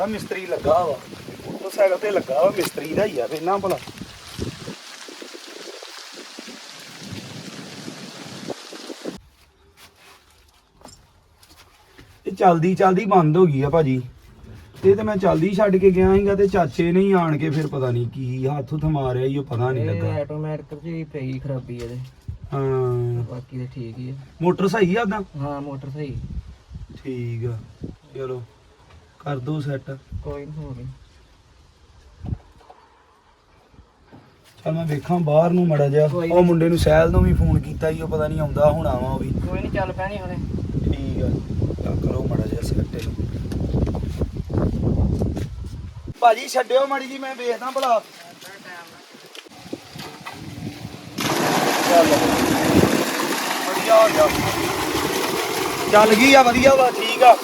ਲੱਗਦਾ ਮਿਸਤਰੀ ਲੱਗਾ ਵਾ। ਮੋਟਰਸਾਈਕਲ ਤੇ ਲੱਗਾ ਵਾ ਮਿਸਤਰੀ ਦਾ ਹੀ ਆ ਵੇਨਾ ਭਲਾ। ਇਹ ਚਲਦੀ ਚਲਦੀ ਬੰਦ ਹੋ ਗਈ ਆ ਭਾਜੀ। ਇਹ ਤੇ ਮੈਂ ਚਲਦੀ ਛੱਡ ਕੇ ਗਿਆ ਸੀਗਾ ਤੇ ਚਾਚੇ ਨੇ ਹੀ ਆਣ ਕੇ ਫਿਰ ਪਤਾ ਨਹੀਂ ਕੀ ਹੱਥ ਹੁੱਥ ਮਾਰਿਆ ਈ ਉਹ ਪਤਾ ਨਹੀਂ ਇਹ ਲੱਗਾ ਆਟੋਮੈਟਿਕ ਦੀ ਪਈ ਖਰਾਬੀ ਇਹਦੇ। ਹਾਂ। ਬਾਕੀ ਤੇ ਠੀਕ ਹੀ ਆ। ਮੋਟਰ ਸਹੀ ਆ ਉਦਾਂ ਹਾਂ ਮੋਟਰ ਸਹੀ। ਠੀਕ ਆ ਚਲੋ। ਕਰ ਦੋ ਸੈੱਟ ਕੋਈ ਨਹੀਂ ਹੋ ਗਈ ਚਲ ਮੈਂ ਵੇਖਾਂ ਬਾਹਰ ਨੂੰ ਮੜਾ ਜਾ ਕੋਈ ਉਹ ਮੁੰਡੇ ਨੂੰ ਸਹਿਲ ਨੂੰ ਵੀ ਫੋਨ ਕੀਤਾ ਈ ਉਹ ਪਤਾ ਨਹੀਂ ਆਉਂਦਾ ਹੁਣ ਆਵਾਂ ਉਹ ਵੀ। ਕੋਈ ਨਹੀਂ ਚੱਲ ਪੈਣੀ ਹੁਣੇ ਠੀਕ ਆ ਚੱਲ ਕਰੋ ਮੜਾ ਜਾ ਸੈੱਟ ਇਹਨੂੰ। ਭਾਜੀ ਛੱਡਿਓ ਮੜੀ ਜੀ ਮੈਂ ਵੇਖਦਾ ਭਲਾ। ਚੱਲ। ਵਧੀਆ ਹੋ ਗਿਆ। ਚੱਲ ਗਈ ਆ ਵਧੀਆ ਵਾ ਠੀਕ ਆ।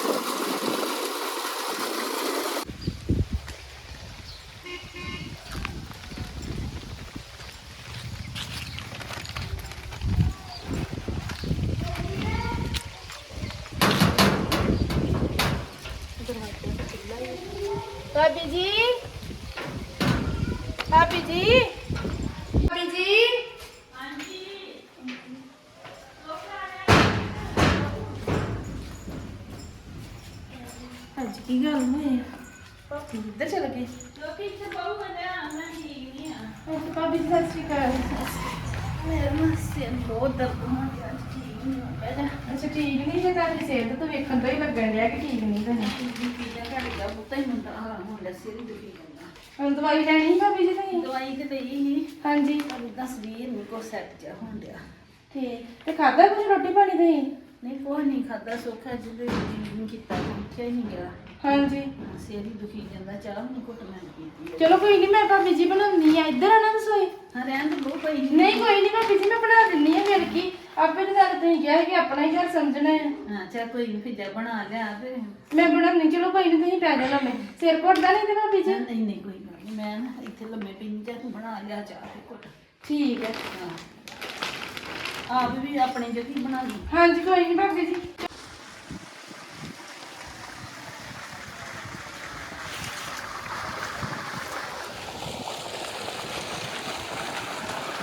ਭਾਬੀ ਜੀ ਭਾਬੀ ਜੀ ਭਾਬੀ ਜੀ ਹਾਂਜੀ ਕੀ ਗੱਲ ਹੋਈ ਭਾਬੀ ਇੱਧਰ ਚਲ ਗਏ ਲੋਕੀ ਇੱਥੇ ਬਹੁ ਮੈਂ ਮੈਂ ਠੀਕ ਨਹੀਂ ਆ ਭਾਬੀ ਜੀ ਸਤਿ ਸ਼੍ਰੀ ਅਕਾਲ ਮੇਰਾ ਮਸਿਆ ਬਹੁਤ ਦਰਦ ਹੋ ਰਿਹਾ ਠੀਕ ਨਹੀਂ ਹੋ ਰਿਹਾ ਅੱਛਾ ਠੀਕ ਨਹੀਂ ਜੇ ਤੁਹਾਡੀ ਸਿਹਤ ਤਾਂ ਵੇਖਣ ਤੋਂ ਹੀ ਲੱਗਣ ਡਿਆ ਕਿ ਠੀਕ ਨਹੀਂ ਤੁਹਾਨੂੰ ਹੁਣ ਦਵਾਈ ਲੈਣੀ ਸੀ ਭਾਬੀ ਜੀ ਤੁਸੀਂ? ਹਾਂਜੀ। ਠੀਕ। ਤੇ ਖਾਦਾ ਕੁਝ ਰੋਟੀ ਪਾਣੀ ਤੁਸੀਂ? ਨਹੀਂ ਕੋਈ ਨਹੀਂ ਖਾਦਾ ਸੋਖਾ ਜਿਹਦੇ ਜੀ ਨਹੀਂ ਕੀਤਾ ਹੀ ਨਹੀਂ ਗਿਆ। ਹਾਂਜੀ। ਸਿਰ ਹੀ ਦੁਖੀ ਜਾਂਦਾ ਚਾਹ ਨਹੀਂ ਘੁੱਟ ਮੈਂ ਪੀਤੀ ਹੈ। ਚਲੋ ਕੋਈ ਨਹੀਂ ਮੈਂ ਭਾਬੀ ਜੀ ਬਣਾਉਣੀ ਆ। ਇੱਧਰ ਆਣਾ ਰਸੋਈ। ਹਾਂ ਰਹਿਣ ਦੇ ਬਹੁਤ ਪਈ ਨਹੀਂ ਕੋਈ ਨਹੀਂ ਭਾਬੀ ਜੀ ਮੈਂ ਬਣਾ ਦਿੰਨੀ ਆ ਫਿਰ ਕੀ। ਆਪੇ ਤਾਂ ਸਾਡੇ ਤੁਸੀਂ ਕਿਹਾ ਕਿ ਆਪਣਾ ਹੀ ਘਰ ਸਮਝਣਾ ਹੈ ਹਾਂ ਚਾ ਕੋਈ ਨਹੀਂ ਫਿਰ ਬਣਾ ਲਿਆ ਤੇ। ਮੈਂ ਬਣਾਉਣੀ ਚਲੋ ਕੋਈ ਨਹੀਂ ਤੁਸੀਂ ਪੈ ਜਾਣਾ ਮੈਂ ਸਿਰ ਘੁੱਟਦਾ ਨਹੀਂ ਤੇ ਭਾਬੀ ਜੀ? ਨਹੀਂ ਨਹੀਂ ਕੋਈ ਗੱਲ ਨਹੀਂ ਮੈਂ ਨਾ ਇੱਥੇ ਲੰਮੇ ਪਈ ਤੇ ਤੂੰ ਬਣਾ ਲਿਆ ਚਾਹ ਤੇ ਘੁੱਟ। ਠੀਕ ਹੈ ਹਾਂ। ਆਪ ਵੀ ਆਪਣੇ ਜਗੀ ਬਣਾ ਲਈ। ਹਾਂਜੀ ਕੋਈ ਨਹੀਂ ਭਾਬੀ ਜੀ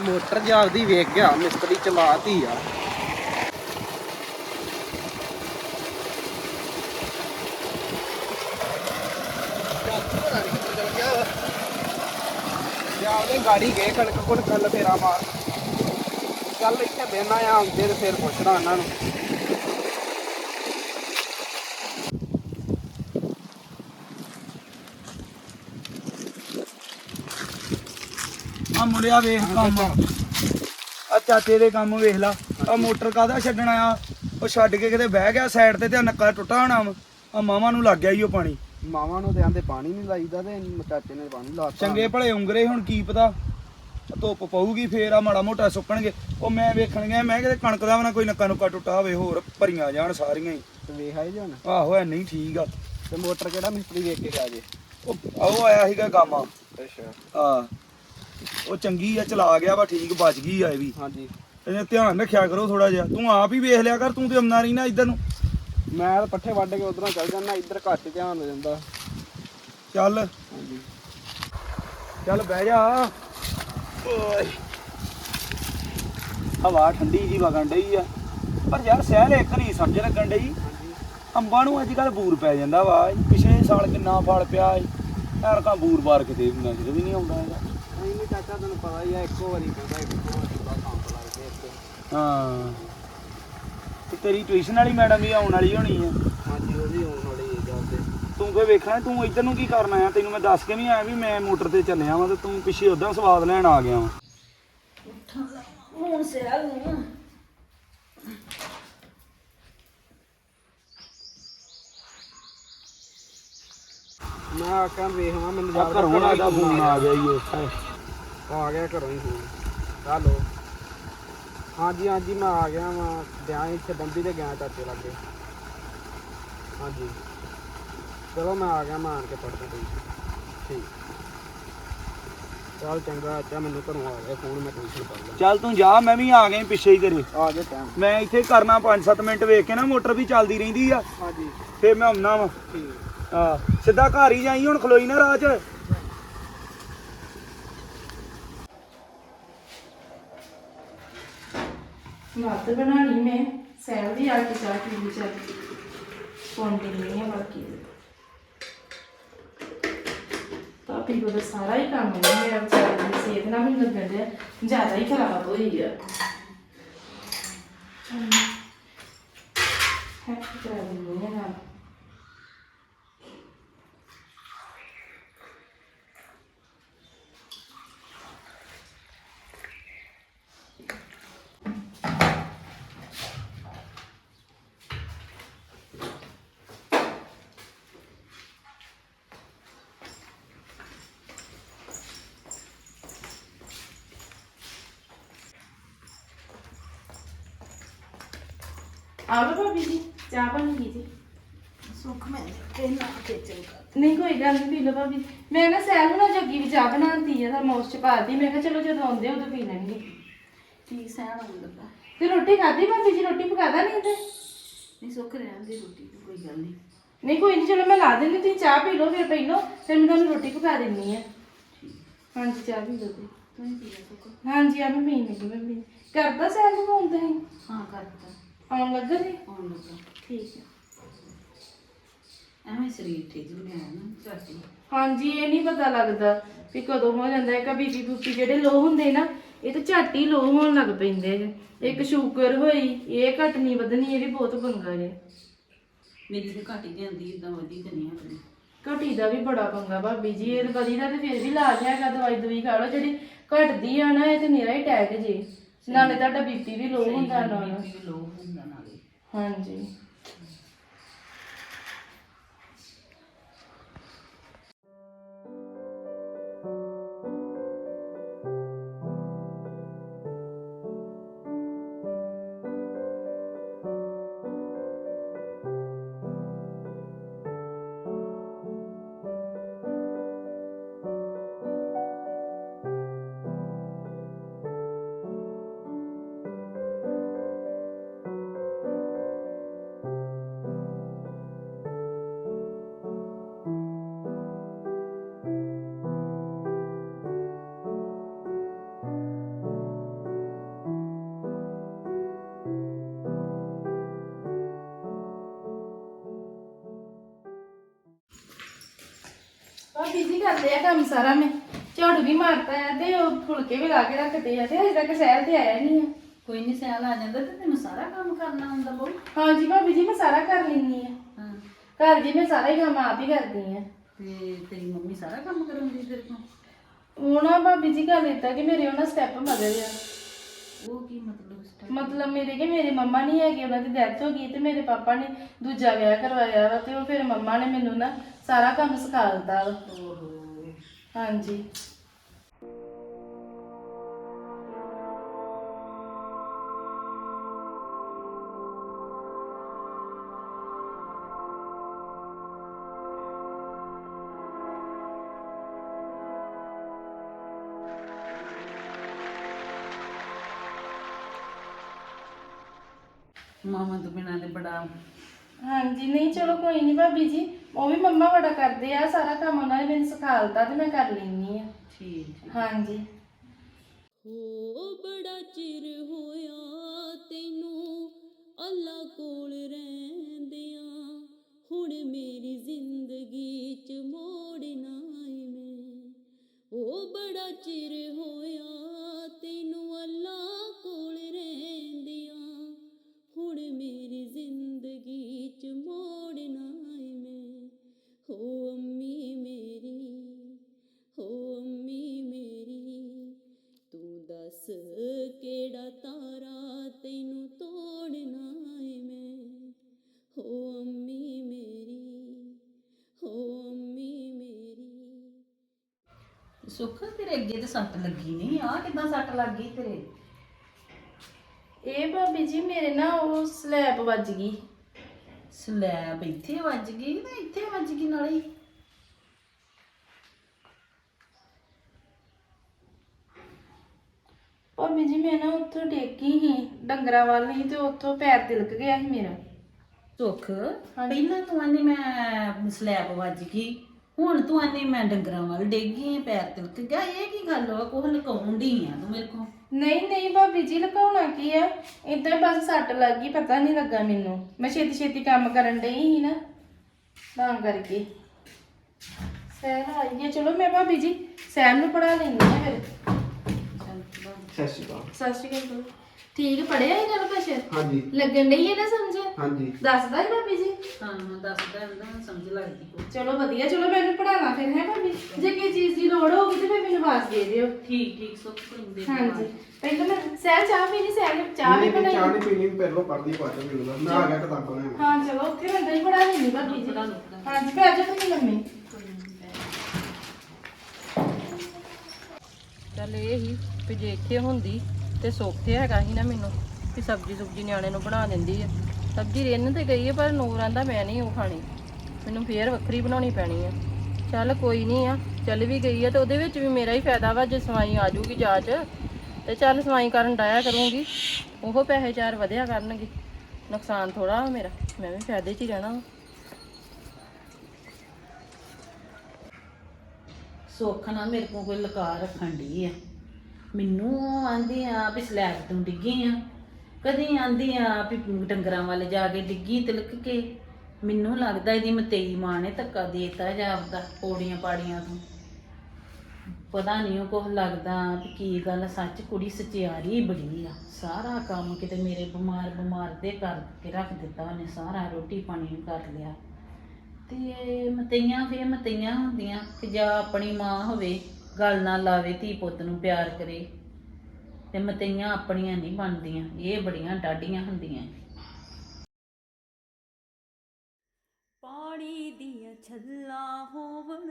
ਮੋਟਰ ਜਾਗਦੀ ਵੇਖ ਗਿਆ, ਮਿਸਤਰੀ ਚਲਾਤੀ ਆ। ਜਾਪਦੇ ਗਾੜੀ ਗਏ ਕਣਕ ਕੋਲ ਕੱਲ ਫੇਰਾ ਮਾਰ। ਕੱਲ ਇੱਥੇ ਬਹਿਣਾ ਆ, ਆਉਂਦੇ ਤੇ ਫਿਰ ਪੁੱਛਣਾ ਉਹਨਾਂ ਨੂੰ ਆ ਮੁੰਡਿਆ ਵੇਖ ਕੰਮ। ਆ ਚਾਚੇ ਦੇ ਕੰਮ ਵੇਖ ਲਾ। ਆ ਮੋਟਰ ਕਾਦਾ ਛੱਡਣਾ ਆ ਉਹ ਛੱਡ ਕੇ ਕਿਤੇ ਬਹਿ ਗਿਆ ਸਾਈਡ ਤੇ ਤੇ ਨੱਕਾ ਟੁੱਟਾ ਹੋਣਾ ਆ ਮਾਵਾਂ ਨੂੰ ਲੱਗ ਗਿਆ ਈ ਉਹ ਪਾਣੀ। ਮਾਵਾਂ ਨੂੰ ਤੇ ਆਂਦੇ ਪਾਣੀ ਨਹੀਂ ਲਾਈਦਾ ਤੇ ਚਾਚੇ ਨੇ ਪਾਣੀ ਲਾਤਾ ਚੰਗੇ ਭਲੇ ਉਂਗਰੇ ਹੁਣ ਕੀ ਪਤਾ? ਧੁੱਪ ਪਊਗੀ ਫੇਰ ਆ ਮਾੜਾ ਮੋਟਾ ਸੁੱਕਣਗੇ। ਉਹ ਮੈਂ ਵੇਖਣ ਗਿਆ ਮੈਂ ਕਿਤੇ ਕਣਕ ਦਾ ਵੀ ਨਾ ਕੋਈ ਨੱਕਾ ਨੁੱਕਾ ਟੁੱਟਾ ਹੋਵੇ ਹੋਰ ਭਰੀਆਂ ਜਾਣ ਸਾਰੀਆਂ ਹੀ ਤੇ ਵੇਖ ਆਏ ਜਾਣ। ਆਹੋ ਐ ਨਹੀਂ ਠੀਕ ਆ। ਤੇ ਮੋਟਰ ਕਿਹੜਾ ਮਿਸਤਰੀ ਵੇਖ ਕੇ ਗਿਆ ਜੇ? ਉਹ ਉਹ ਆਇਆ ਸੀਗਾ ਗਾਮਾ। ਅੱਛਾ। ਆ ਉਹ ਚੰਗੀ ਆ ਚਲਾ ਗਿਆ ਵਾ ਠੀਕ ਬਚ ਗਈ ਆ ਇਹ ਵੀ। ਹਾਂਜੀ। ਇਹਨੇ ਧਿਆਨ ਰੱਖਿਆ ਕਰੋ ਥੋੜਾ ਜਿਹਾ। ਤੂੰ ਆਪ ਹੀ ਵੇਖ ਲਿਆ ਕਰ ਤੂੰ ਤੇ ਆਉਣਾ ਨਹੀਂ ਨਾ ਇੱਧਰ ਨੂੰ। ਮੈਂ ਤਾਂ ਪੱਠੇ ਵੱਢ ਕੇ ਉਧਰੋਂ ਚੱਲ ਜਾਂਦਾ ਇੱਧਰ ਘੱਟ ਧਿਆਨ ਹੋ ਜਾਂਦਾ। ਚੱਲ। ਹਾਂਜੀ। ਚੱਲ ਬਹਿ ਜਾ। ਓਏ। ਹਵਾ ਠੰਡੀ ਜੀ ਵਗਣ ਡਈ ਆ। ਪਰ ਯਾਰ ਸਹਿਲ ਇੱਕ ਨਹੀਂ ਸਮਝ ਲੱਗਣ ਡਈ। ਅੰਬਾਂ ਨੂੰ ਅੱਜ ਕੱਲ ਬੂਰ ਪੈ ਜਾਂਦਾ ਵਾ। ਪਿਛਲੇ ਸਾਲ ਕਿੰਨਾ ਫਲ ਪਿਆ ਯਾਰ ਕਾ ਬੂਰ ਬਾਰ ਕਿਤੇ ਨਜ਼ਰ ਵੀ ਨਹੀਂ ਆਉਂਦਾ ਹੈਗਾ। ਚਾਚਾ ਤੈਨੂੰ ਪਤਾ ਹੀ ਆ ਇੱਕੋ ਵਾਰੀ ਕਹਿੰਦਾ ਇੱਕੋ ਵਾਰੀ ਦਾ ਕੰਮ ਲੱਗਦੇ ਇੱਥੇ। ਹਾਂ। ਤੇ ਤੇਰੀ ਟਿਊਸ਼ਨ ਵਾਲੀ ਮੈਡਮ ਵੀ ਆਉਣ ਵਾਲੀ ਹੋਣੀ ਆ। ਹਾਂਜੀ ਉਹ ਵੀ ਆਉਣ ਵਾਲੀ ਹੈ ਜਾਂਦੇ ਤੂੰ ਫੇ ਵੇਖਣਾ ਤੂੰ ਇੱਧਰ ਨੂੰ ਕੀ ਕਰਨ ਆਇਆ? ਤੈਨੂੰ ਮੈਂ ਦੱਸ ਕੇ ਨਹੀਂ ਆਇਆ ਵੀ ਮੈਂ ਮੋਟਰ ਤੇ ਚੱਲਿਆ ਵਾਂ ਤੇ ਤੂੰ ਪਿੱਛੇ ਉਦਾਂ ਸਵਾਦ ਲੈਣ ਆ ਗਿਆ ਵਾਂ। ਹੁਣ ਸਿਆਲ ਨੂੰ ਮੈਂ ਆਖਾਂ ਵੇਖਵਾ ਮੈਨੂੰ ਆ ਘਰੋਂ ਨਾ ਦਾ ਫੋਨ ਆ ਗਿਆ ਈ ਉੱਥੇ। ਆ ਗਿਆ ਘਰੋਂ ਹੀ ਫੋਨ ਹੈਲੋ ਹਾਂਜੀ ਹਾਂਜੀ ਮੈਂ ਆ ਗਿਆ ਮੈਂ ਗਿਆ ਇੱਥੇ ਬੰਬੀ ਤੇ ਗਿਆ ਚਾਚੇ ਲਾਗੇ। ਹਾਂਜੀ। ਚਲੋ ਮੈਂ ਆ ਗਿਆ ਮੈਂ ਆਣ ਕੇ ਪੜਦਾ ਕੋਈ। ਠੀਕ। ਚੱਲ ਚੰਗਾ ਅੱਛਾ ਮੈਨੂੰ ਘਰੋਂ ਆ ਗਿਆ ਫੋਨ ਮੈਂ ਟਿਊਸ਼ਨ ਪੜ ਲਾਂ। ਚੱਲ ਤੂੰ ਜਾ ਮੈਂ ਵੀ ਆ ਗਿਆ ਈ ਪਿੱਛੇ ਹੀ ਤੇਰੇ ਆ ਗਿਆ ਟਾਈਮ ਮੈਂ ਇੱਥੇ ਕਰਨਾ 5-7 ਮਿੰਟ ਵੇਖ ਕੇ ਨਾ ਮੋਟਰ ਵੀ ਚੱਲਦੀ ਰਹਿੰਦੀ ਆ। ਹਾਂਜੀ। ਫੇਰ ਮੈਂ ਆਉਣਾ ਵਾ। ਠੀਕ। ਆ ਸਿੱਧਾ ਘਰ ਹੀ ਜਾਈ ਹੁਣ ਖਲੋਈ ਨਾ ਰਾਹ 'ਚ। ਮੱਤ ਬਣਾਣੀ ਮੈਂ ਸੈਲ ਵੀ ਆ ਕੇ ਚਾਹ ਪੀ ਲਈ ਚੱਲ। ਪੌਂਡੀ ਨਹੀਂ ਹੈ ਬਾਕੀ। ਕੋਲ ਸਾਰਾ ਹੀ ਕੰਮ ਹੈ, ਮੇਰਾ ਵਿਚਾਰ ਦੀ ਸਿਹਤ ਨਾਲ ਮੈਨੂੰ ਲੱਗਣ ਡਿਆ, ਜ਼ਿਆਦਾ ਹੀ ਖਰਾਬ ਹੋਈ ਆ। ਹੈ ਕਰਾ ਦਿੰਦੀ ਹਾਂ ਨਾਲ। ਆਲੋ ਭਾਬੀ ਜੀ ਚਾਹ ਬਣ ਗਈ ਜੀ ਸੁੱਖ ਮੈਂ ਤੇ ਨਾ ਕੇ ਚੰਗਾ। ਨਹੀਂ ਕੋਈ ਗੱਲ ਨਹੀਂ ਪੀ ਲਓ ਭਾਬੀ। ਮੈਂ ਨਾ ਸੈਲ ਬਣਾ ਜੱਗੀ ਵੀ ਚਾਹ ਬਣਾਉਂਦੀ ਆ ਤਾਂ ਮੋਸ ਚ ਪਾਤੀ। ਮੈਂ ਕਿਹਾ ਚਲੋ ਜਦੋਂ ਆਉਂਦੇ ਉਦੋਂ ਪੀ ਲੈਣਗੇ। ਠੀਕ ਸਹਿਣ ਹੋ ਲੱਗਾ? ਤੇ ਰੋਟੀ ਖਾਧੀ ਭਾਬੀ ਜੀ? ਰੋਟੀ ਪਕਾਦਾ ਨਹੀਂ ਤੇ ਨਹੀਂ ਸੁੱਖ ਰਹਿਣ ਦੀ ਰੋਟੀ ਦੀ ਕੋਈ ਗੱਲ ਨਹੀਂ ਨਹੀਂ ਕੋਈ ਨਹੀਂ ਚਲੋ ਮੈਂ ਲਾ ਦਿੰਦੀ ਤੁਸੀਂ ਚਾਹ ਪੀ ਲਓ ਫਿਰ ਪਹਿਲੋਂ ਫਿਰ ਮੈਂ ਤੁਹਾਨੂੰ ਰੋਟੀ ਪਕਾ ਦਿੰਨੀ ਆ। ਹਾਂਜੀ ਚਾਹ ਪੀ ਲਓ ਤੁਸੀਂ। ਹੀ ਪੀ ਲੈ ਸੁੱਖ। ਹਾਂਜੀ ਆ ਮੈਂ ਪੀਣ ਲੱਗੀ ਮੈਂ ਪੀਣ ਕਰਦਾ ਸੈਲ ਨੂੰ ਫੋਨ ਤੁਸੀਂ? ਹਾਂ ਕਰਤਾ ਆਉਣ ਲੱਗਾ ਜੀ? ਆਉਣ ਲੱਗਾ। ਠੀਕ ਹੈ। ਐਵੇਂ ਸਰੀਰ ਠੀਕ ਹੋ ਗਿਆ ਨਾ ਹਾਂਜੀ ਇਹ ਨਹੀਂ ਪਤਾ ਲੱਗਦਾ ਵੀ ਕਦੋਂ ਹੋ ਜਾਂਦਾ ਹੈ। ਕਬੀ ਬੀਪੀ ਬੂਪੀ ਜਿਹੜੇ ਲੋ ਹੁੰਦੇ ਨਾ ਇਹ ਤਾਂ ਝੱਟ ਹੀ ਲੋ ਹੋਣ ਲੱਗ ਪੈਂਦੇ ਜੇ ਇੱਕ ਸ਼ੂਗਰ ਹੋਈ ਇਹ ਘਟਣੀ ਵਧਣੀ ਇਹ ਵੀ ਬਹੁਤ ਪੰਗਾ ਜੇ ਮੇਰੀ ਤੇ ਘੱਟ ਹੀ ਜਾਂਦੀ ਇਦਾਂ ਵਧੀ ਤੇ ਨਹੀਂ ਆਪਣੀ। ਘਟੀ ਦਾ ਵੀ ਬੜਾ ਪੰਗਾ ਭਾਬੀ ਜੀ ਇਹ ਵਧੀ ਦਾ ਤੇ ਫਿਰ ਵੀ ਇਲਾਜ ਹੈਗਾ ਦਵਾਈ ਦਵਾਈ ਖਾ ਲਓ ਜਿਹੜੀ ਘਟਦੀ ਆ ਨਾ ਇਹ ਤੇ ਨਿਰਾ ਹੀ ਅਟੈਕ ਜੇ। ਨਾਲੇ ਤੁਹਾਡਾ ਬੀਪੀ ਵੀ ਲੋ ਹੁੰਦਾ ਨਾਲ। ਵੀ ਲੋ ਹੁੰਦਾ। ਨਾਲੇ ਹਾਂਜੀ। ਭਾਬੀ ਜੀ ਕਰਦੇ ਆ ਕੰਮ ਸਾਰਾ ਮੈਂ। ਝਾੜੂ ਵੀ ਮਾਰਤਾ ਹੈ ਤੇ ਉਹ ਫੁਲਕੇ ਵੀ ਲਾ ਕੇ ਰੱਖਦੇ ਆ ਤੇ ਹਜੇ ਤੱਕ ਸਹਿਰ ਤੇ ਆਇਆ ਨਹੀਂ ਆ। ਕੋਈ ਨਹੀਂ ਸਿਆਲ ਆ ਜਾਂਦਾ ਤੇ ਤੈਨੂੰ ਸਾਰਾ ਕੰਮ ਕਰਨਾ ਹੁੰਦਾ ਬਹੁ। ਹਾਂਜੀ ਭਾਬੀ ਜੀ ਮੈਂ ਸਾਰਾ ਕਰ ਲੈਂਦੀ ਆ। ਹਾਂ। ਘਰ ਦੀ ਮੈਂ ਸਾਰਾ ਹੀ ਕੰਮ ਆਪ ਹੀ ਕਰਦੀ ਆ। ਤੇ ਤੇਰੀ ਮੰਮੀ ਸਾਰਾ ਕੰਮ ਕਰਾਉਂਦੀ ਤੇਰੇ ਕੋਲ? ਉਹ ਨਾ ਭਾਬੀ ਜੀ ਗੱਲ ਏਦਾਂ ਕਿ ਮੇਰੇ ਉਹਨਾਂ ਸਟੈਪ ਮਦਰ ਆ। ਉਹ ਕੀ ਮਤਲਬ ਸਟੈਪ ਮਤਲਬ ਮੇਰੇ ਕਿ ਮੇਰੇ ਮੰਮਾ ਨਹੀਂ ਹੈਗੇ ਉਹਨਾਂ ਦੀ ਡੈਥ ਹੋ ਗਈ ਤੇ ਮੇਰੇ ਪਾਪਾ ਨੇ ਦੂਜਾ ਵਿਆਹ ਕਰਵਾਇਆ ਵਾ ਤੇ ਉਹ ਫਿਰ ਮੰਮਾ ਨੇ ਮੈਨੂੰ ਨਾ ਸਾਰਾ ਕੰਮ ਸਿਖਾ ਦਿੱਤਾ ਵਾ। ਓਹੋ। ਹਾਂਜੀ। ਮਾਮਾ ਤੋਂ ਬਿਨਾਂ ਤੇ ਬੜਾ ਹਾਂਜੀ ਨਹੀਂ ਚਲੋ ਕੋਈ ਨਹੀਂ ਭਾਬੀ ਜੀ। ਉਹ ਵੀ ਮੰਮਾ ਬੜਾ ਕਰਦੇ ਆ ਸਾਰਾ ਕੰਮ ਉਹਨਾਂ ਨੇ ਮੈਨੂੰ ਸਿਖਾ ਦਿੱਤਾ ਤੇ ਮੈਂ ਕਰ ਲੈਂਦੀ ਆ। ਠੀਕ ਠੀਕ ਹਾਂਜੀ। ਹੋ ਬੜਾ ਚਿਰ ਹੋਇਆ ਤੈਨੂੰ ਅੱਲਾ ਕੋਲ ਰਹਿੰਦਿਆਂ। ਹੁਣ ਮੇਰੀ ਜ਼ਿੰਦਗੀ ਚ ਮੋੜਨਾ ਏ ਮੈਂ। ਉਹ ਬੜਾ ਚਿਰ ਹੋਇਆ ਮੇਰੀ ਜ਼ਿੰਦਗੀ ਚ ਮੋੜਨਾ ਏ ਮੈਂ ਹੋ ਅੰਮੀ ਮੇਰੀ, ਹੋ ਅੰਮੀ ਮੇਰੀ, ਤੂੰ ਦੱਸ ਕਿਹੜਾ ਤਾਰਾ ਤੈਨੂੰ ਤੋੜਨਾ ਏ ਮੈਂ ਹੋ ਅੰਮੀ ਮੇਰੀ, ਹੋ ਅੰਮੀ ਮੇਰੀ। ਸੁੱਖ, ਤੇਰੇ ਅੱਗੇ ਤੇ ਸੱਟ ਲੱਗੀ ਨਹੀਂ ਆ ਕਿਦਾਂ ਸੱਟ ਲੱਗ ਗਈ ਤੇਰੇ? ਇਹ ਭਾਬੀ ਜੀ ਮੇਰੇ ਨਾ ਉਹ ਸਲੈਬ ਵੱਜ ਗਈ। ਸਲੈਬ ਇੱਥੇ ਵੱਜ ਗਈ ਤੇ ਇੱਥੇ ਵੱਜ ਗਈ ਨਾਲੇ। ਹੀ। ਭਾਬੀ ਜੀ ਮੈਂ ਨਾ ਉੱਥੋਂ ਡੇਕੀ ਸੀ ਡੰਗਰਾਂ ਵੱਲ ਸੀ ਤੇ ਉੱਥੋਂ ਪੈਰ ਤਿਲਕ ਗਿਆ ਸੀ ਮੇਰਾ। ਸੁੱਖ ਪਹਿਲਾਂ ਤੂੰ ਆਨੀ ਮੈਂ ਸਲੈਬ ਵੱਜ ਗਈ ਹੁਣ ਤੂੰ ਆਨੀ ਮੈਂ ਡੰਗਰਾਂ ਵੱਲ ਡਿੱਗ ਪੈਰ ਤਿਲਕ ਗਿਆ। ਇਹ ਕੀ ਗੱਲ ਵਾ? ਕੋਹ ਲਕਾਉਣ ਡਈ ਆ ਤੂੰ ਮੇਰੇ ਕੋਲ। ਨਹੀਂ ਨਹੀਂ ਭਾਬੀ ਜੀ ਲਕਾਉਣਾ ਕੀ ਆ? ਇਦਾਂ ਬਸ ਸੱਟ ਲੱਗ ਗਈ ਪਤਾ ਨਹੀਂ ਲੱਗਾ ਮੈਨੂੰ। ਮੈਂ ਛੇਤੀ ਛੇਤੀ ਕੰਮ ਕਰਨ ਡਈ ਸੀ ਨਾ ਤਾਂ ਕਰਕੇ। ਸਹਿਰ ਆਈ ਹੈ ਚਲੋ ਮੈਂ ਭਾਬੀ ਜੀ ਸਹਿਰ ਨੂੰ ਪੜਾ ਲੈਂਦੀ ਆ ਫਿਰ। ਸਤਿ ਸ਼੍ਰੀ ਅਕਾਲ। ਸਤਿ ਸ਼੍ਰੀ ਅਕਾਲ। ਠੀਕ ਪੜਿਆ ਇਹ ਗੱਲ ਕੁਛ? ਹਾਂਜੀ। ਲੱਗਣ ਡਈ ਹੈ ਨਾ ਸਮਝ? ਹਾਂਜੀ। ਦੱਸਦਾ ਹੈ ਭਾਬੀ ਜੀ। ਹਾਂ ਮੈਂ ਦੱਸਦਾ ਹੁੰਦਾ ਸਮਝ ਲੱਗਦੀ ਕੋਈ। ਚਲੋ ਵਧੀਆ ਚਲੋ ਮੈਨੂੰ ਪੜਾਣਾ ਫਿਰ ਹੈ ਭਾਬੀ? ਜੇ ਕਿਸੇ ਚੀਜ਼ ਦੀ ਲੋੜ ਹੋਊਗੀ ਤੇ ਫਿਰ ਮੈਨੂੰ ਆਵਾਜ਼ ਦੇ ਦਿਓ। ਠੀਕ ਠੀਕ ਸੁੱਖ ਕੋਈ ਹਾਂਜੀ। ਪਹਿਲਾਂ ਮੈਂ ਸਹਿਰ ਚਾਹ ਪੀਣੀ ਸਹਿਰ ਨੇ ਚਾਹ ਵੀ ਬਣਾਈ। ਚਾਹ ਨਹੀਂ ਪੀਣੀ ਪਹਿਲਾਂ ਪੜਦੀ ਬਾਅਦ ਚ ਮਿਲਦਾ ਮੈਂ ਆ ਗਿਆ ਕਿਤਾਬਾਂ ਲੈਣ ਹਾਂ ਚਲੋ ਉੱਥੇ ਮੈਂ ਦਹੀਂ ਬਣਾ ਲੈਣੀ ਭਾਬੀ ਜੀ। ਹਾਂਜੀ ਪੈ ਜਾਓ ਤੁਸੀਂ ਲੰਮੇ। ਚੱਲ ਇਹ ਹੀ ਵੀ ਜੇ ਇੱਥੇ ਹੁੰਦੀ। ਤੇ ਸੌਖੇ ਹੈਗਾ ਸੀ ਨਾ ਮੈਨੂੰ ਕਿ ਸਬਜ਼ੀ ਸੁਬਜੀ ਨਿਆਣੇ ਨੂੰ ਬਣਾ ਦਿੰਦੀ ਆ। ਸਬਜ਼ੀ ਰਿੰਨ ਤੇ ਗਈ ਹੈ ਪਰ ਨੂਰ ਆਂਦਾ ਮੈਂ ਨਹੀਂ ਉਹ ਖਾਣੀ। ਮੈਨੂੰ ਫੇਰ ਵੱਖਰੀ ਬਣਾਉਣੀ ਪੈਣੀ ਆ। ਚੱਲ ਕੋਈ ਨਹੀਂ ਆ, ਚੱਲ ਵੀ ਗਈ ਆ ਤੇ ਉਹਦੇ ਵਿੱਚ ਵੀ ਮੇਰਾ ਹੀ ਫਾਇਦਾ ਵਾ, ਜੇ ਸਵਾਈ ਆ ਜੂਗੀ ਜਾਚ। ਤੇ ਚੱਲ ਸਵਾਈ ਕਰਨ ਡਾਇਆ ਕਰੂੰਗੀ। ਉਹ ਪੈਸੇ ਚਾਰ ਵਧਿਆ ਕਰਨਗੇ। ਨੁਕਸਾਨ ਥੋੜਾ ਮੇਰਾ, ਮੈਂ ਵੀ ਫਾਇਦੇ 'ਚ ਹੀ ਰਹਿਣਾ ਵਾ। ਸੁੱਖ ਨਾ ਮੇਰੇ ਕੋਲ ਕੋਈ ਲਕਾ ਰੱਖਣ ਦੀ ਆ। ਮੈਨੂੰ ਆਂਦੀ ਆ ਵੀ ਸਲੈਬ ਤੋਂ ਡਿੱਗੀ ਆ ਕਦੀ ਆਂਦੀ ਆ ਵੀ ਡੰਗਰਾਂ ਵੱਲ ਜਾ ਕੇ ਡਿੱਗੀ ਤਿਲਕ ਕੇ। ਮੈਨੂੰ ਲੱਗਦਾ ਇਹਦੀ ਮਤੇਈ ਮਾਂ ਨੇ ਧੱਕਾ ਦੇਤਾ ਜਾਪਦਾ ਪੌੜੀਆਂ ਪਾੜੀਆਂ ਤੋਂ। ਪਤਾ ਨਹੀਂ ਉਹ ਕੁਛ ਲੱਗਦਾ ਵੀ ਕੀ ਗੱਲ ਸੱਚ ਕੁੜੀ ਸਚਿਆਰੀ ਬੜੀ ਆ। ਸਾਰਾ ਕੰਮ ਕਿਤੇ ਮੇਰੇ ਬਿਮਾਰ ਬਿਮਾਰ ਦੇ ਕਰਕੇ ਰੱਖ ਦਿੱਤਾ ਉਹਨੇ, ਸਾਰਾ ਰੋਟੀ ਪਾਣੀ ਵੀ ਕਰ ਲਿਆ। ਤੇ ਮਤਈਆਂ ਫੇ ਮਤਈਆਂ ਹੁੰਦੀਆਂ ਕਿ ਜਾਂ ਆਪਣੀ ਮਾਂ ਹੋਵੇ। ਗੱਲ ਨਾ ਲਾਵੇ, ਧੀ ਪੁੱਤ ਨੂੰ ਪਿਆਰ ਕਰੇ, ਤੇ ਮਤਈਆਂ ਆਪਣੀਆਂ ਨਹੀਂ ਬਣਦੀਆਂ। ਇਹ ਬੜੀਆਂ ਡਾਡੀਆਂ ਹੁੰਦੀਆਂ ਪਾਣੀ ਦੀਆਂ ਛੱਲਾਂ ਹੋਵਣ,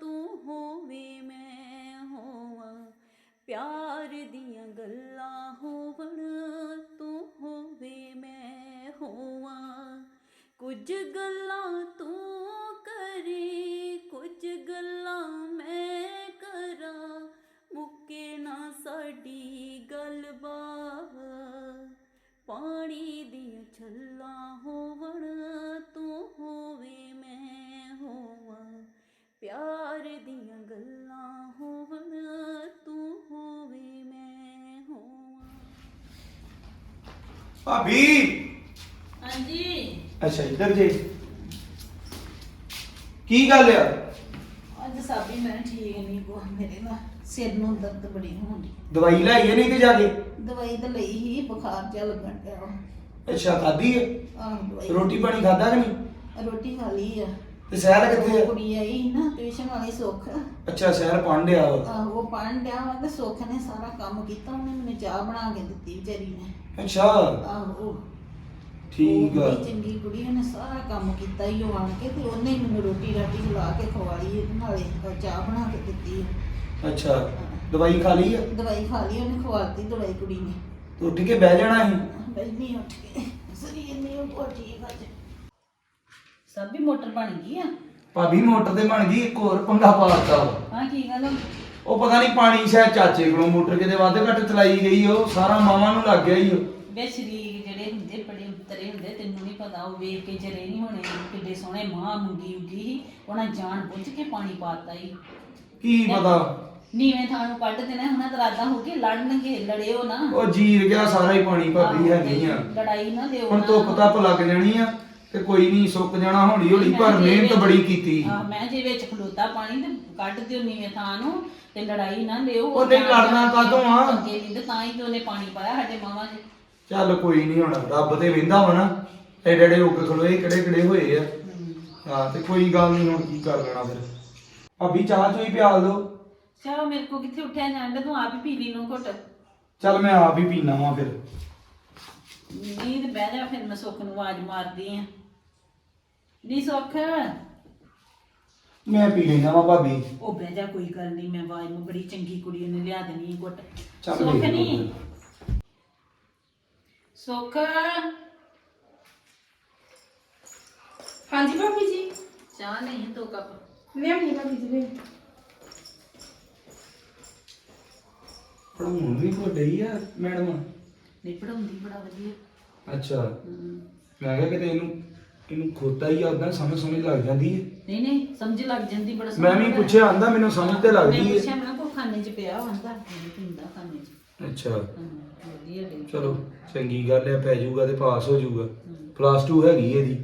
ਤੂੰ ਹੋਵੇ, ਮੈਂ ਹੋਵਾਂ। ਪਿਆਰ ਦੀਆਂ ਗੱਲਾਂ ਹੋਵਣ, ਤੂੰ ਹੋਵੇ, ਮੈਂ ਹੋਵਾਂ। ਕੁਝ ਗੱਲ ਭਾਬੀ। ਹਾਂਜੀ। ਅੱਛਾ ਇੱਧਰ ਜੇ। ਕੀ ਗੱਲ ਆ? ਅੱਜ ਸਾਬੀ ਮੈਂ ਠੀਕ ਨਹੀਂ ਕੋ ਮੇਰੇ ਨਾ ਸਿਰ ਨੂੰ ਦਰਦ ਬੜੀ ਹੁੰਦੀ ਦਵਾਈ ਲਾਈਏ ਨਹੀਂ ਤੇ ਜਾ ਕੇ? ਦਵਾਈ ਤਾਂ ਲਈ ਹੀ ਬੁਖਾਰ ਜਿਹਾ ਲੱਗਣ ਵਾ। ਅੱਛਾ ਖਾਧੀ ਹੈ ਆਹ ਦਵਾਈ। ਰੋਟੀ ਪਾਣੀ ਖਾਦਾ ਕਿ ਨਹੀਂ? ਰੋਟੀ ਖਾ ਲਈ ਆ। ਤੇ ਸਹਿਰ ਕਿੱਥੇ ਆ? ਕੁੜੀ ਆਈ ਸੀ ਨਾ ਟਿਊਸ਼ਨ ਵਾਲੀ ਸੁੱਖ। ਅੱਛਾ ਸਹਿਰ ਪਾਂਡਿਆ ਆਹ ਉਹ ਪੜ੍ਹਨ ਡਿਆ ਵਾ ਤੇ ਸੁੱਖ ਨੇ ਸਾਰਾ ਕੰਮ ਕੀਤਾ ਉਹਨੇ ਮੈਨੂੰ ਚਾਹ ਬਣਾ ਕੇ ਦਿੱਤੀ ਵਿਚਾਰੀ ਨੇ। ਅੱਛਾ। ਆਹੋ। ਠੀਕ ਉਹ ਆ। ਬੜੀ ਚੰਗੀ ਕੁੜੀ ਉਹਨੇ ਸਾਰਾ ਕੰਮ ਕੀਤਾ ਹੀ ਉਹ ਆਣ ਕੇ ਤੇ ਉਹਨੇ ਹੀ ਮੈਨੂੰ ਰੋਟੀ ਰਾਟੀ ਖਵਾ ਕੇ ਖਵਾਈ ਨਾਲੇ ਚਾਹ ਬਣਾ ਕੇ ਦਿੱਤੀ ਅੱਛਾ। ਦਵਾਈ ਖਾ ਲਈ ਆ? ਦਵਾਈ ਖਾ ਲਈ ਉਹਨੇ ਖਵਾਤੀ ਦਵਾਈ ਕੁੜੀ ਨੇ। ਤੇ ਉੱਠ ਕੇ ਬਹਿ ਜਾਣਾ ਸੀ? ਬੈਠੀ ਉੱਠ ਕੇ। ਸਰੀਰ ਨਹੀਂ ਉਹ ਠੀਕ ਅੱਜ। ਸਭ ਵੀ ਮੋਟਰ ਬਣ ਗਈ ਆ? ਭਾਬੀ ਮੋਟਰ ਤੇ ਬਣ ਗਈ ਇੱਕ ਹੋਰ ਪੰਗਾ ਪਾਤਾ ਹਾਂ ਕੀ ਗੱਲ ਉਹ ਪਤਾ ਨਹੀਂ ਪਾਣੀ ਸ਼ਾਇਦ ਚਾਚੇ ਕੋਲੋਂ ਮੋਟਰ ਕਿਤੇ ਵੱਧ ਘੱਟ ਚਲਾਈ ਗਈ ਉਹ ਸਾਰਾ ਮਾਵਾਂ ਨੂੰ ਲੱਗ ਗਿਆ ਹੀ ਉਹ। ਵੇ ਸ਼ਰੀਰ ਜਿਹੜੇ ਹੁੰਦੇ ਬੜੇ ਉਤਰੇ ਹੁੰਦੇ ਤੈਨੂੰ ਨਹੀਂ ਪਤਾ ਉਹ ਵੇਖ ਕੇ ਜਰੇ ਨਹੀਂ ਹੋਣੇ ਕਿੱਡੇ ਸੋਹਣੇ ਮਾਂ ਮੁੰਗੀ ਉਗੀ ਸੀ ਉਹਨਾਂ ਜਾਣ ਬੁੱਝ ਕੇ ਪਾਣੀ ਪਾਤਾ ਹੀ ਕੀ ਪਤਾ? ਨੀਵੇਂ ਥਾਂ ਨੂੰ ਕੱਢ ਦੇਣਾ ਉਹਨਾਂ ਦਾ ਇਰਾਦਾ ਹੋ ਕੇ ਲੜਨਗੇ ਲੜਿਓ ਨਾ। ਉਹ ਜੀਰ ਗਿਆ ਸਾਰਾ ਹੀ ਪਾਣੀ ਭਾਬੀ ਹੈ ਨਹੀਂ ਆ। ਲੜਾਈ ਨਾ ਦਿਓ ਹੁਣ। ਧੁੱਪ ਧੱਪ ਲੱਗ ਜਾਣੀ ਆ ਤੇ ਕੋਈ ਨਹੀਂ ਸੁੱਕ ਜਾਣਾ ਹੌਲੀ ਹੌਲੀ ਪਰ ਮਿਹਨਤ ਬੜੀ ਕੀਤੀ। ਹਾਂ, ਮੈਂ ਜੇ ਵਿੱਚ ਖਲੋਤਾ ਪਾਣੀ ਤੇ ਕੱਢ ਦਿਓ ਨੀਵੇਂ ਥਾਂ ਨੂੰ ਤੇ ਲੜਾਈ ਨਾ ਲਿਓ ਉਹ ਨਹੀਂ ਲੜਨਾ ਕਾਹਤੋਂ ਆ? ਅੱਗੇ ਨਹੀਂ ਤੇ ਤਾਂ ਹੀ ਤੇ ਉਹਨੇ ਪਾਣੀ ਪਾਇਆ ਸਾਡੇ ਮਾਵਾਂ 'ਚ ਚੱਲ ਕੋਈ ਨਹੀਂ ਹੁਣ ਰੱਬ ਤੇ ਵੇਂਦਾ ਨਾ ਐਡੇ ਐਡੇ ਉੱਗ ਖਲੋਏ ਕਿਹੜੇ ਕਿਹੜੇ ਹੋਏ ਆ। ਹਾਂ। ਤੇ ਕੋਈ ਗੱਲ ਨਹੀਂ ਹੁਣ ਕੀ ਕਰ ਲੈਣਾ ਫਿਰ। ਭਾਬੀ ਚਾਹ ਚੋਈ ਪਿਆਲ ਦੋ ਚਲੋ ਮੇਰੇ ਕੋ ਕਿੱਥੇ ਉੱਠਿਆ ਜਾਂਦਾ ਤੂੰ ਆਪ ਹੀ ਪੀ ਲਈ ਨੂੰ ਘੁੱਟ। ਚੱਲ ਮੈਂ ਆਪ ਹੀ ਪੀਣਾ ਵਾ ਫਿਰ। ਨੀਂਦ ਬਹਿ ਜਾ ਫਿਰ ਮੈਂ ਸੁੱਖ ਨੂੰ ਆਵਾਜ਼ ਮਾਰਦੀ ਆ। ਨੀ ਸੁੱਖ? ਮੈਂ ਪੀ ਲੈਣਾ ਵਾ ਭਾਬੀ। ਉਹ ਬਹਿ ਜਾ ਕੋਈ ਗੱਲ ਨਹੀਂ ਮੈਂ ਆਵਾਜ਼ ਨੂੰ ਬੜੀ ਚੰਗੀ ਕੁੜੀ ਉਹਨੇ ਲਿਆ ਦੇਣੀ ਹੈ ਘੁੱਟ। ਚੱਲ ਸੁੱਖ ਵੇਖ ਲਓ ਨਹੀਂ ਸੁੱਖ? ਹਾਂਜੀ ਭਾਬੀ ਜੀ। ਚਾਹ ਨਹੀਂ ਦੋ ਕੱਪ। ਲਿਆਉਣੀ ਭਾਬੀ ਜੀ ਫਿਰ। ਪੜਾਉਣ ਵੀ ਕੋ ਡਈ ਆ ਮੈਡਮ। ਨਹੀਂ ਪੜਾਉਂਦੀ ਬੜਾ ਵਧੀਆ। ਅੱਛਾ। ਹਮ, ਮੈਂ ਕਿਹਾ ਕਿਤੇ ਇਹਨੂੰ ਇਹਨੂੰ ਖੋਤਾ ਹੀ ਆ ਉਦਾਂ ਸਮਝ ਸਮਝ ਲੱਗ ਜਾਂਦੀ ਹੈ। ਨਹੀਂ ਨਹੀਂ ਸਮਝ ਲੱਗ ਜਾਂਦੀ ਬੜਾ ਮੈਂ ਵੀ ਪੁੱਛਿਆ ਆਂਦਾ ਮੈਨੂੰ ਸਮਝ ਤੇ ਲੱਗਦੀ ਪੁੱਛਿਆ ਹੈ ਮੈਂ ਕੋ ਖਾਣੇ ਚ ਪਿਆ ਹੁੰਦਾ ਨਹੀਂ ਪਿੰਦਾ ਖਾਣੇ ਚ। ਅੱਛਾ। ਹਾਂ ਵਧੀਆ ਡੇ ਚਲੋ ਚੰਗੀ ਗੱਲ ਹੈ ਪੈ ਜਾਊਗਾ ਤੇ ਪਾਸ ਹੋ ਜਾਊਗਾ। ਪਲੱਸ 2 ਹੈਗੀ ਇਹਦੀ।